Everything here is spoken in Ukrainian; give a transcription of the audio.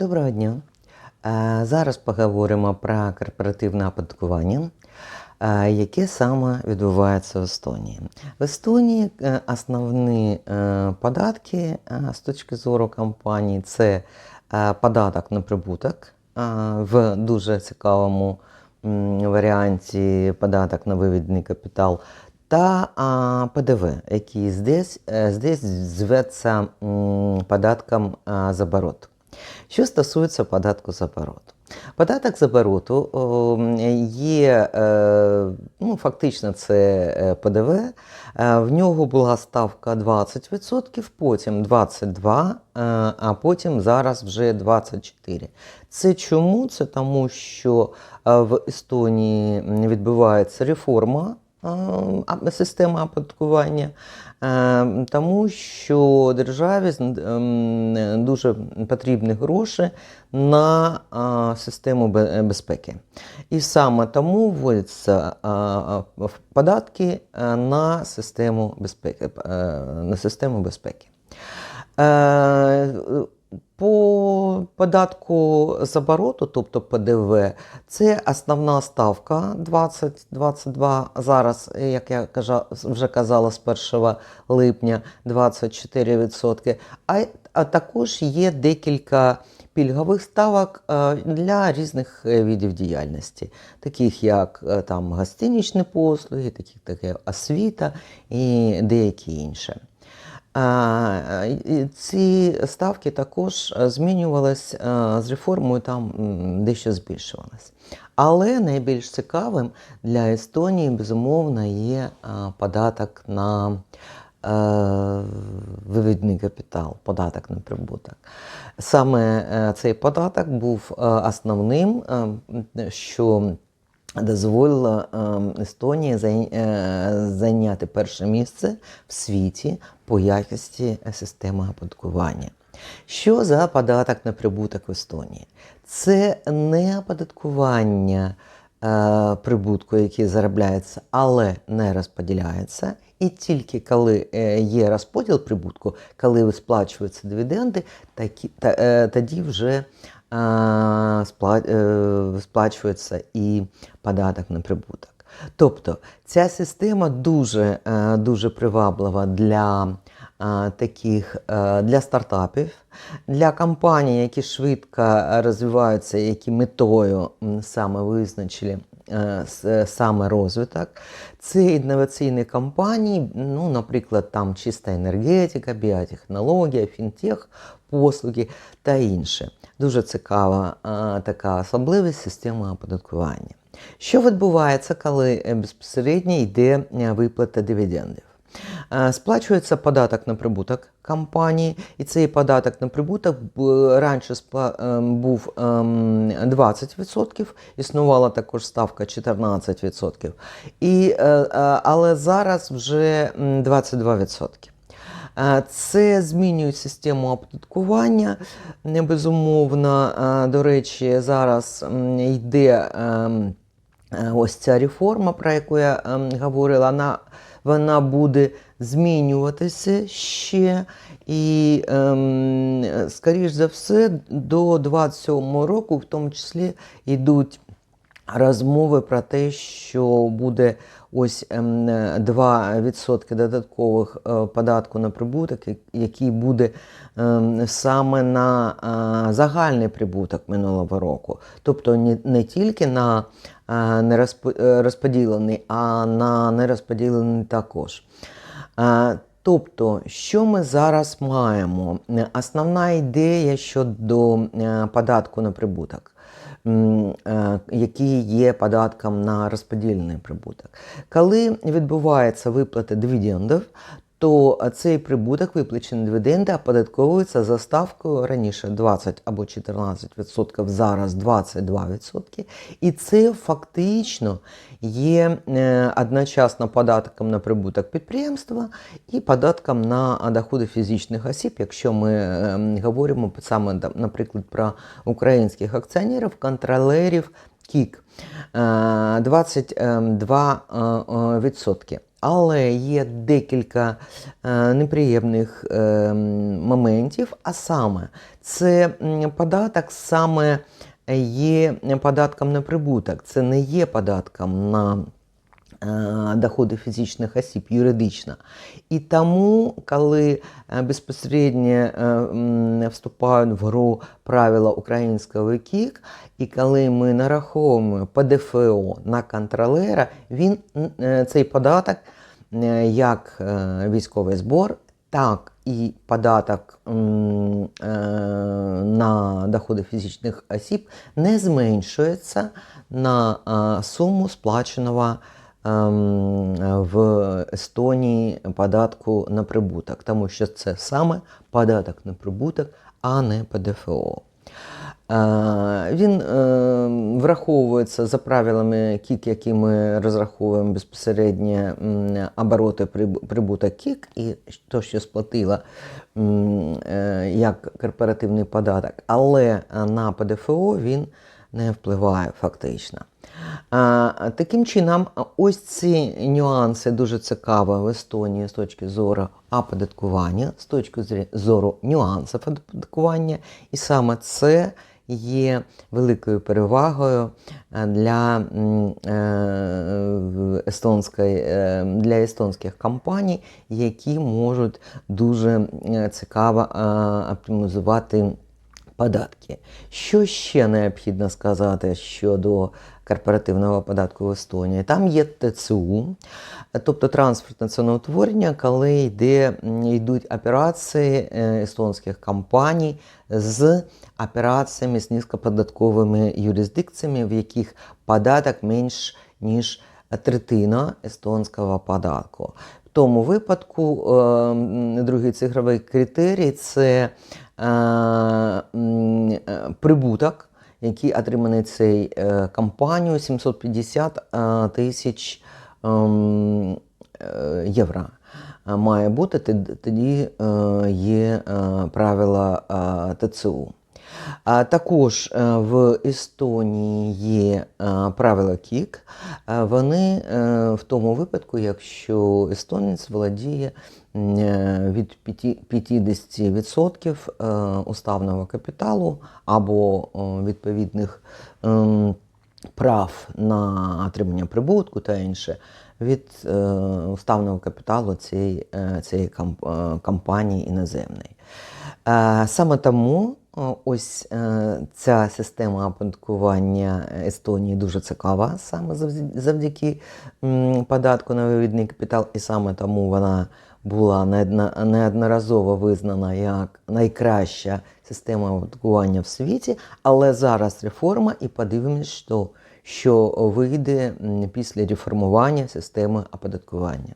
Доброго дня. Е, Зараз поговоримо про корпоративне оподаткування, е, яке саме відбувається в Естонії. В Естонії е, основні податки з точки зору компанії це податок на прибуток в дуже цікавому варіанті податок на виведений капітал та а, ПДВ, який здесь, здесь зветься податком за оборот. Що стосується податку з обороту. Податок з обороту є, е, ну, фактично, це е, ПДВ. Е, В нього була ставка 20%, потім 22%, е, а потім зараз вже 24%. Це чому? Це тому, що в Естонії відбувається реформа системи оподаткування, е, тому що державі ем, дуже потрібні гроші на систему безпеки. І саме тому вводяться податки на систему безпеки. е, На систему безпеки. По податку з обороту, тобто ПДВ, це основна ставка 20-22, зараз, як я вже казала, з 1 липня 24%. А, а також є декілька пільгових ставок е, для різних е, видів діяльності, таких як е, там, гостинічні послуги, таких як освіта і деякі інші. Ці ставки також е, змінювались е, з реформою, там дещо збільшувалось. Але найбільш цікавим для Естонії, безумовно, є е, податок на вивідний капітал, податок на прибуток. Саме цей податок був основним, що дозволило е, Естонії е, зайняти перше місце в світі по якості системи оподаткування. Що за податок на прибуток в Естонії? Це не оподаткування е, прибутку, який заробляється, але не розподіляється. І тільки коли е, є розподіл прибутку, коли сплачуються дивіденди, такі, та, е, тоді вже сплачується і податок на прибуток. Тобто ця система дуже, е, дуже приваблива для е, таких е, для стартапів, для компаній, які швидко розвиваються, які метою саме визначили е, саме розвиток. Це інноваційні компанії, ну, наприклад, там чиста енергетика, біотехнологія, фінтех, послуги та інше. Дуже цікава а, така особливість системи оподаткування. Що відбувається, коли е, безпосередньо йде е, виплата дивідендів? Е, Сплачується податок на прибуток компанії, і цей податок на прибуток раніше ем, був ем, 20%, існувала також ставка 14%, і, е, е, але зараз вже 22%. Е, Це змінює систему оподаткування. Безумовно, Е, до речі, зараз йде ем, е, ось ця реформа, про яку я ем, говорила, вона, вона буде змінюватися ще. І, ем, скоріш за все, до 27 року, в тому числі, йдуть розмови про те, що буде ось ем, е, 2% додаткових е, податку на прибуток, який буде ем, саме на е, загальний прибуток минулого року. Тобто не, тільки на е, нерозпо- е, розподілений, а на нерозподілений також. Тобто, що ми зараз маємо? Основна ідея щодо податку на прибуток, який є податком на розподілений прибуток. Коли відбувається виплата дивідендів, то цей прибуток, виплачені дивіденди, оподатковується за ставкою раніше 20 або 14%, зараз 22%. І це фактично є е, одночасно податком на прибуток підприємства і податком на доходи фізичних осіб, якщо ми е, говоримо саме, наприклад, про українських акціонерів, контролерів КІК е, 22%. Але є декілька е, неприємних е, моментів, а саме Це податок саме є податком на прибуток, це не є податком на доходи фізичних осіб юридично. І тому, коли е, безпосередньо е, вступають в гру правила українського КІК, і коли ми нараховуємо ПДФО на контролера, він е, цей податок е, як е, військовий збор, так і податок е, на доходи фізичних осіб не зменшується на е, суму сплаченого в Естонії податку на прибуток, тому що це саме податок на прибуток, а не ПДФО. Він е, враховується за правилами КІК, які ми розраховуємо безпосередньо обороти прибуток КІК і то, що сплатила е, як корпоративний податок, але на ПДФО він не впливає фактично. Таким чином, ось ці нюанси дуже цікаві в Естонії з точки зору оподаткування, з точки зору нюансів оподаткування, і саме це є великою перевагою е, для, е, естонської, е, для естонських компаній, які можуть дуже цікаво оптимізувати податки. Що ще необхідно сказати щодо корпоративного податку в Естонії? Там є ТЦУ, тобто транспортне ціноутворення, коли йде, йдуть операції е, естонських компаній з операціями з низькоподатковими юрисдикціями, в яких податок менш ніж третина естонського податку. Тому випадку е, другий цифровий критерій це е, е, прибуток, який отриманий е, компанією 750 е, тисяч євро. Має бути тоді є правила ТЦУ. Також е, в Естонії є е, правила КІК. Е, Вони в тому випадку, якщо естонець володіє від п'яті- 50% е, уставного капіталу або відповідних ем, прав на отримання прибутку та інше від е, уставного капіталу цієї, цієї комп- компанії іноземної. Е, Саме тому ось е, ця система оподаткування Естонії дуже цікава саме завдяки податку на вивідний капітал, і саме тому вона була неодноразово визнана як найкраща система оподаткування в світі, але зараз реформа і подивимось, що вийде після реформування системи оподаткування.